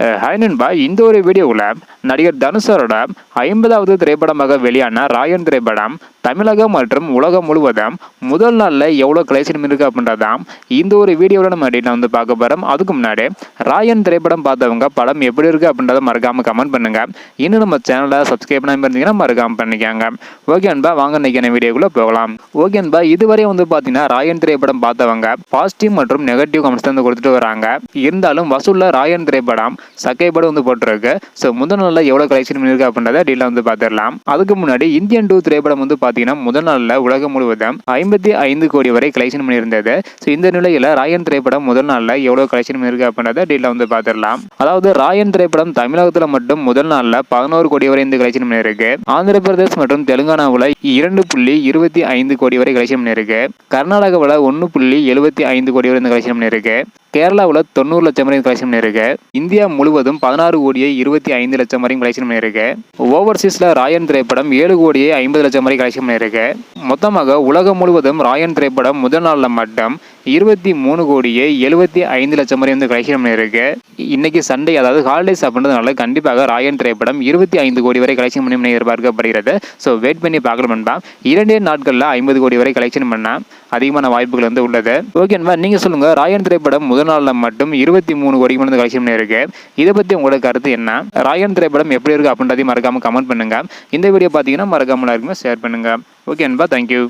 uh, hi நண்பா இந்த ஒரு வீடியோவில் நடிகர் தனுஷரோட ஐம்பதாவது திரைப்படமாக வெளியான ராயன் திரைப்படம் தமிழகம் மற்றும் உலகம் முழுவதும் முதல் நாளில் எவ்வளோ கலெக்ஷன் இருக்கு அப்படின்றதாம் இந்த ஒரு வீடியோவில் நம்ம நான் வந்து பார்க்க போகிறோம் அதுக்கு முன்னாடி ராயன் திரைப்படம் பார்த்தவங்க படம் எப்படி இருக்கு அப்படின்றத மறக்காமல் கமெண்ட் பண்ணுங்க. இன்னும் நம்ம சேனலை சப்ஸ்கிரைப் பண்ணாமல் இருந்தீங்கன்னா மறக்காமல் பண்ணிக்கோங்க. ஓகே அன்பா வாங்க இன்னைக்கான வீடியோக்குள்ளே போகலாம். ஓகே அன்பா இதுவரை வந்து பார்த்தீங்கன்னா ராயன் திரைப்படம் பார்த்தவங்க பாசிட்டிவ் மற்றும் நெகட்டிவ் கமெண்ட்ஸ் வந்து கொடுத்துட்டு வராங்க. இருந்தாலும் வசூலில் ராயன் திரைப்படம் சக்கைப்படம் வந்து போட்டிருக்கு. ஸோ முதல் நாளில் எவ்வளோ கலெக்ஷன் பண்ணியிருக்கு அப்படின்றத டீலாக வந்து பார்த்துடலாம். அதுக்கு முன்னாடி இந்தியன் டூ திரைப்படம் வந்து பார்த்தீங்கன்னா முதல் நாளில் உலகம் முழுவதும் ஐம்பத்தி ஐந்து கோடி வரை கலெக்ஷன் பண்ணியிருந்தது. ஸோ இந்த நிலையில் ராயன் திரைப்படம் முதல் நாளில் எவ்வளோ கலெக்ஷன் பண்ணியிருக்கு அப்படின்றத டீலாக வந்து பார்த்துடலாம். அதாவது ராயன் திரைப்படம் தமிழகத்தில் மட்டும் முதல் நாளில் பதினோரு கோடி வரை இந்த கலெக்ஷன் பண்ணியிருக்கு. ஆந்திர பிரதேஷ் மற்றும் தெலுங்கானாவில் இரண்டு புள்ளி இருபத்தி ஐந்து கோடி வரை கலெக்ஷன் பண்ணியிருக்கு. கர்நாடகாவில் ஒன்று புள்ளி எழுபத்தி ஐந்து கோடி வரை இந்த கலெக்ஷன் பண்ணியிருக்கு. கேரளாவில் தொண்ணூறு லட்சம் வரைக்கும் கலெக்ஷன் பண்ணியிருக்கு இந்தியா முழுவதும் பதினாறு கோடியே இருபத்தி ஐந்து லட்சம் வரைக்கும் கலெக்ஷன் பண்ணியிருக்கு ஓவர்சீஸில் ராயன் திரைப்படம் ஏழு கோடியே ஐம்பது லட்சம் வரை கலெக்ஷன் பண்ணியிருக்கு மொத்தமாக உலகம் முழுவதும் ராயன் திரைப்படம் முதல் நாளில் மட்டும் இருபத்தி மூணு கோடியே எழுபத்தி ஐந்து லட்சம் வரை வந்து கலெக்ஷன் பண்ணியிருக்கு இன்னைக்கு சண்டே அதாவது ஹாலிடேஸ் அப்படின்றதுனால கண்டிப்பாக ராயன் திரைப்படம் இருபத்தி ஐந்து கோடி வரை கலெக்ஷன் பண்ணி பண்ணி எதிர்பார்க்கப்படுகிறது. ஸோ வெயிட் பண்ணி பார்க்கலாம் நண்பா இரண்டே நாட்களில் ஐம்பது கோடி வரை கலெக்ஷன் பண்ணால் அதிகமான வாய்ப்புகள் வந்து உள்ளது. ஓகேன்பா நீங்கள் சொல்லுங்கள் ராயன் திரைப்படம் முதல் நாளில் மட்டும் இருபத்தி மூணு கோடிக்கு வந்து கலெக்ஷன் பண்ணியிருக்கு இதை பற்றி உங்களோட கருத்து என்ன? ராயன் திரைப்படம் எப்படி இருக்குது அப்படின்றதையும் மறக்காமல் கமெண்ட் பண்ணுங்கள் இந்த வீடியோ பார்த்தீங்கன்னா மறக்காமல் இருக்குமே ஷேர் பண்ணுங்கள் ஓகே அன்பா தேங்க்யூ